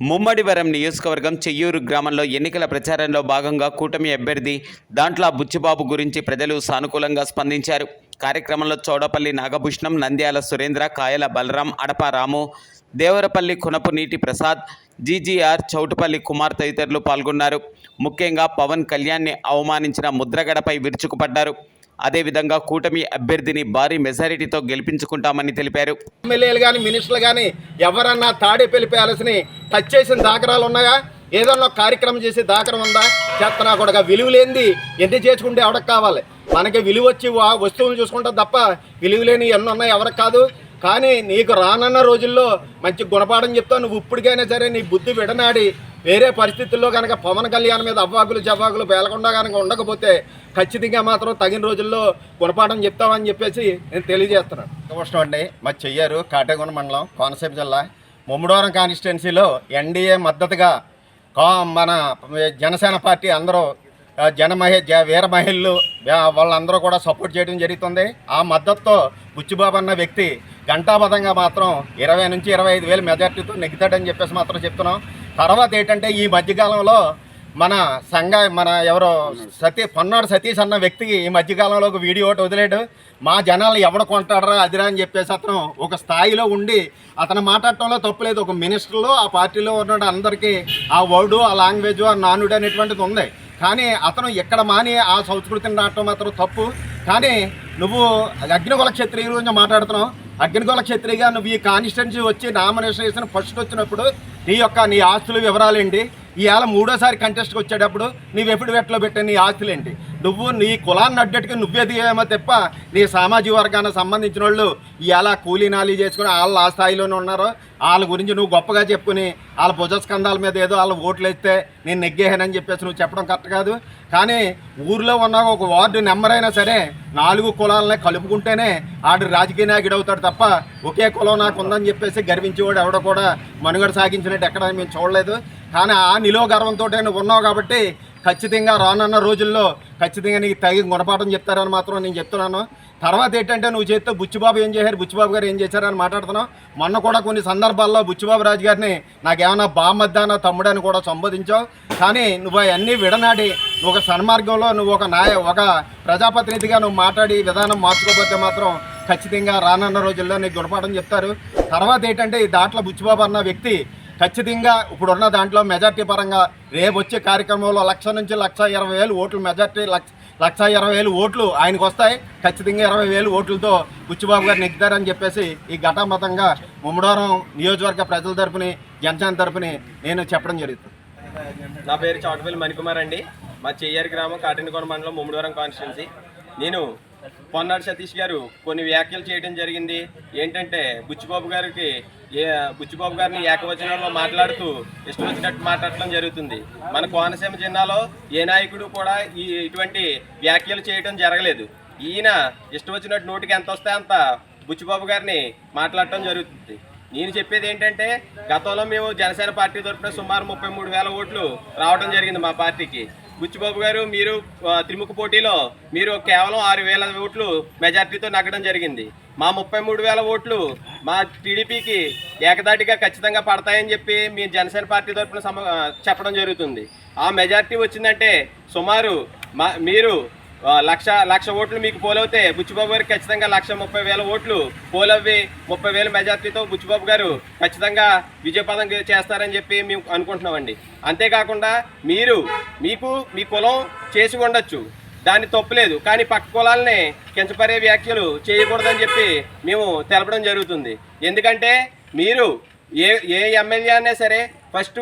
ముమ్మడివరం నియోజకవర్గం చెయ్యూరు గ్రామంలో ఎన్నికల ప్రచారంలో భాగంగా కూటమి అభ్యర్థి దాంట్ల బుచ్చిబాబు గురించి ప్రజలు సానుకూలంగా స్పందించారు. కార్యక్రమంలో చౌడపల్లి నాగభూషణం నంద్యాల సురేంద్ర కాయల బలరాం అడప రాము దేవరపల్లి కునపు నీటి ప్రసాద్ జీజీఆర్ చౌటుపల్లి కుమార్ తదితరులు పాల్గొన్నారు. ముఖ్యంగా పవన్ కళ్యాణ్ని అవమానించిన ముద్రగడపై విరుచుకుపడ్డారు. అదేవిధంగా కూటమి అభ్యర్థిని భారీ మెజారిటీతో గెలిపించుకుంటామని తెలిపారు. ఎమ్మెల్యేలు కానీ మినిస్టర్లు కానీ ఎవరన్నా తాడే పెలిపేయాల్సిన టచ్ చేసిన దాఖరాలు ఉన్నాయా? ఏదన్నా కార్యక్రమం చేసే దాఖరం ఉందా? చేస్తున్నా కూడా విలువలేంది ఎంత చేసుకుంటే ఎవరికి కావాలి. మనకి విలువ వచ్చి వస్తువులు చూసుకుంటాం తప్ప విలువలేని ఎన్నో ఎన్ని ఉన్నాయి ఎవరికి కాదు. కానీ నీకు రానున్న రోజుల్లో మంచి గుణపాఠం చెప్తావు. నువ్వు ఇప్పటికైనా సరే నీ బుద్ధి విడనాడి వేరే పరిస్థితుల్లో కనుక పవన్ కళ్యాణ్ మీద అవ్వాకులు జవ్వాకులు పేలకుండా కనుక ఉండకపోతే ఖచ్చితంగా మాత్రం తగిన రోజుల్లో గుణపాఠం చెప్తామని చెప్పేసి నేను తెలియజేస్తున్నాను. కృష్ణ అండి. మా చెయ్యారు కాటేగూడ మండలం కోనసీమ జిల్లా ముమ్మడోరం కాన్స్టిట్యున్సీలో ఎన్డీఏ మద్దతుగా కా మన జనసేన పార్టీ అందరూ జనమహి జన మహి జ వీర మహిళలు వాళ్ళందరూ కూడా సపోర్ట్ చేయడం జరుగుతుంది. ఆ మద్దతుతో బుచ్చిబాబు అన్న వ్యక్తి గంటాబద్ధంగా మాత్రం ఇరవై నుంచి ఇరవై ఐదు వేలు మెజార్టీతో నెగ్గుతాడని చెప్పేసి మాత్రం చెప్తున్నాం. తర్వాత ఏంటంటే ఈ మధ్యకాలంలో మన సంఘ మన ఎవరో సతీ పొన్నాడు సతీష్ అన్న వ్యక్తికి ఈ మధ్యకాలంలో ఒక వీడియో ఒకటి వదిలేడు. మా జనాలు ఎవడ కొంటాడరా అదిరా అని చెప్పేసి అతను ఒక స్థాయిలో ఉండి అతను మాట్లాడటంలో తప్పులేదు ఒక మినిస్టర్లో ఆ పార్టీలో ఉన్న అందరికీ ఆ వర్డు ఆ లాంగ్వేజ్ ఆ నానుడు అనేటువంటిది ఉంది. కానీ అతను ఎక్కడ మాని ఆ సంస్కృతిని రావటం మాత్రం తప్పు. కానీ నువ్వు అగ్నికుల క్షత్రియ గురించి మాట్లాడుతున్నావు. అగ్నికుల క్షత్రిగా నువ్వు ఈ కాన్స్టిట్యున్సీ వచ్చి నామినేషన్ వేసిన ఫస్ట్ వచ్చినప్పుడు నీ యొక్క నీ ఆస్తుల వివరాలేంటి? ఇవాళ మూడోసారి కంటెస్ట్కి వచ్చేటప్పుడు నీ వెప్పుడు వెట్లో పెట్టే నీ ఆస్తులేంటి? నువ్వు నీ కులాన్ని అడ్డట్టుగా నువ్వే దిగేమో తప్ప నీ సామాజిక వర్గానికి సంబంధించిన వాళ్ళు ఇలా కూలీనాలి చేసుకుని వాళ్ళు ఆ స్థాయిలోనే ఉన్నారో వాళ్ళ గురించి నువ్వు గొప్పగా చెప్పుకుని వాళ్ళ భుజస్కంధాల మీద ఏదో వాళ్ళ ఓట్లు వేస్తే నేను నెగ్గేహానని చెప్పేసి నువ్వు చెప్పడం కరెక్ట్ కాదు. కానీ ఊర్లో ఉన్న ఒక వార్డు నెంబర్ అయినా సరే నాలుగు కులాలనే కలుపుకుంటేనే ఆడు రాజకీయ నాయకుడు అవుతాడు తప్ప ఒకే కులం నాకు ఉందని చెప్పేసి గర్వించేవాడు ఎవడో కూడా మనుగడ సాగించినట్టు ఎక్కడ మేము చూడలేదు. కానీ ఆ నిలో గర్వంతో నువ్వు ఉన్నావు కాబట్టి ఖచ్చితంగా రానున్న రోజుల్లో ఖచ్చితంగా నీకు తగిన గుణపాఠం చెప్తారని మాత్రం నేను చెప్తున్నాను. తర్వాత ఏంటంటే నువ్వు చేస్తే బుచ్చిబాబు ఏం చేశారు? బుచ్చిబాబు గారు ఏం చేశారని మాట్లాడుతున్నావు. మొన్న కూడా కొన్ని సందర్భాల్లో బుచ్చిబాబు రాజు గారిని నాకేమైనా బామద్దానా తమ్ముడని కూడా సంబోధించావు. కానీ నువ్వు అవన్నీ విడనాడి నువ్వు ఒక సన్మార్గంలో నువ్వు ఒక నాయ ఒక ప్రజాప్రతినిధిగా నువ్వు మాట్లాడి విధానం మార్చుకోకపోతే మాత్రం ఖచ్చితంగా రానున్న రోజుల్లో నీకు గుణపాఠం చెప్తారు. తర్వాత ఏంటంటే ఈ దాంట్లో బుచ్చిబాబు అన్న వ్యక్తి ఖచ్చితంగా ఇప్పుడున్న దాంట్లో మెజార్టీ పరంగా రేపు వచ్చే కార్యక్రమంలో లక్ష నుంచి లక్ష ఇరవై వేలు ఓట్లు మెజార్టీ లక్ష లక్ష ఇరవై వేలు ఓట్లు ఆయనకు వస్తాయి. ఖచ్చితంగా ఇరవై వేలు ఓట్లతో బుచ్చిబాబు గారు నెగ్గుతారని చెప్పేసి ఈ ఘటామతంగా ముమ్మడవరం నియోజకవర్గ ప్రజల తరపుని జనసేన తరపుని నేను చెప్పడం జరుగుతుంది. నా పేరు చౌటపల్లి మణికుమార్ అండి. మా చెయ్యారి గ్రామం కాటినకోన మండలం ముమ్మడివరం కాన్స్టిట్యున్సీ. నేను పొన్నాడు సతీష్ గారు కొన్ని వ్యాఖ్యలు చేయడం జరిగింది. ఏంటంటే బుచ్చిబాబు గారికి ఏ బుచ్చిబాబు గారిని ఏకవచనంలో మాట్లాడుతూ ఇష్టం వచ్చినట్టు మాట్లాడటం జరుగుతుంది. మన కోనసీమ జిల్లాలో ఏ నాయకుడు కూడా ఈ ఇటువంటి వ్యాఖ్యలు చేయడం జరగలేదు. ఈయన ఇష్టం వచ్చినట్టు నోటికి ఎంత వస్తే అంత బుచ్చిబాబు గారిని మాట్లాడటం జరుగుతుంది. నేను చెప్పేది ఏంటంటే గతంలో మేము జనసేన పార్టీ తరఫున సుమారు ముప్పై మూడు వేల ఓట్లు రావడం జరిగింది మా పార్టీకి. బుచ్చిబాబు గారు మీరు త్రిముఖ పోటీలో మీరు కేవలం ఆరు వేల ఓట్లు మెజార్టీతో నగ్గడం జరిగింది. మా ముప్పై మూడు వేల ఓట్లు మా టీడీపీకి ఏకదాటిగా ఖచ్చితంగా పడతాయని చెప్పి మీ జనసేన పార్టీ తరఫున సమ చెప్పడం జరుగుతుంది. ఆ మెజార్టీ వచ్చిందంటే సుమారు మా మీరు లక్ష లక్ష ఓట్లు మీకు పోలవుతే బుచ్చిబాబు గారు ఖచ్చితంగా లక్ష ముప్పై వేల ఓట్లు పోలవ్వి. ముప్పై వేల మెజార్టీతో బుచ్చిబాబు గారు ఖచ్చితంగా విజయపదం చేస్తారని చెప్పి మేము అనుకుంటున్నామండి. అంతేకాకుండా మీరు మీకు మీ కులం చేసి ఉండొచ్చు. దాన్ని తప్పులేదు కానీ పక్క కులాలని కించపరే వ్యాఖ్యలు చేయకూడదని చెప్పి మేము తెలపడం జరుగుతుంది. ఎందుకంటే మీరు ఏ ఏ ఎమ్మెల్యే అయినా సరే ఫస్ట్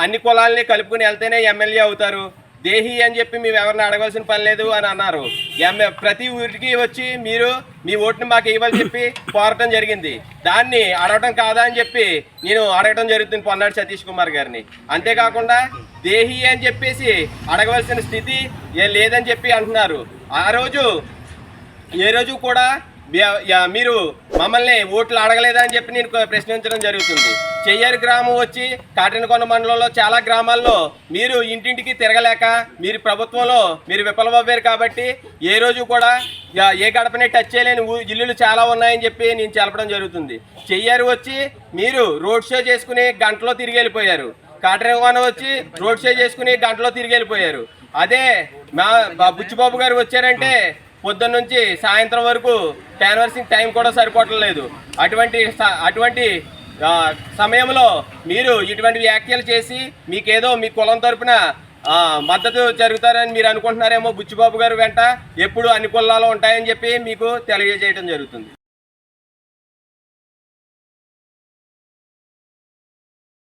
అన్ని కులాలని కలుపుకుని వెళ్తేనే ఎమ్మెల్యే అవుతారు. దేహి అని చెప్పి మేము ఎవరిని అడగాల్సిన పని లేదు అని అన్నారు. ప్రతి ఊరికి వచ్చి మీరు మీ ఓటుని మాకు ఇవ్వాలని చెప్పి కోరటం జరిగింది. దాన్ని అడగటం కాదా అని చెప్పి నేను అడగటం జరుగుతుంది పొన్నాడు సతీష్ కుమార్ గారిని. అంతేకాకుండా దేహి అని చెప్పేసి అడగవలసిన స్థితి లేదని చెప్పి అంటున్నారు. ఆ రోజు ఏ రోజు కూడా మీరు మమ్మల్ని ఓట్లు అడగలేదా అని చెప్పి నేను ప్రశ్నించడం జరుగుతుంది. చెయ్యరు గ్రామం వచ్చి కాటినకొండ మండలంలో చాలా గ్రామాల్లో మీరు ఇంటింటికి తిరగలేక మీరు ప్రభుత్వంలో మీరు విఫలమవ్వారు కాబట్టి ఏ రోజు కూడా ఏ గడపనే టచ్ చేయలేని ఇల్లులు చాలా ఉన్నాయని చెప్పి నేను తెలపడం జరుగుతుంది. చెయ్యరు వచ్చి మీరు రోడ్ షో చేసుకుని గంటలో తిరిగి వెళ్ళిపోయారు. కాటరకోన వచ్చి రోడ్ షో చేసుకుని గంటలో తిరిగి వెళ్ళిపోయారు. అదే మా బా- బుచ్చిబాబు గారు వచ్చారంటే పొద్దున్న నుంచి సాయంత్రం వరకు క్యాన్వర్సింగ్ టైం కూడా సరిపోవట్లేదు అటువంటి అటువంటి సమయంలో మీరు ఇటువంటి వ్యాఖ్యలు చేసి మీకేదో మీ కులం తరపున మద్దతు జరుగుతారని మీరు అనుకుంటున్నారేమో బుచ్చిబాబు గారు వెంట ఎప్పుడు అన్ని కులాలు ఉంటాయని చెప్పి మీకు తెలియజేయడం జరుగుతుంది.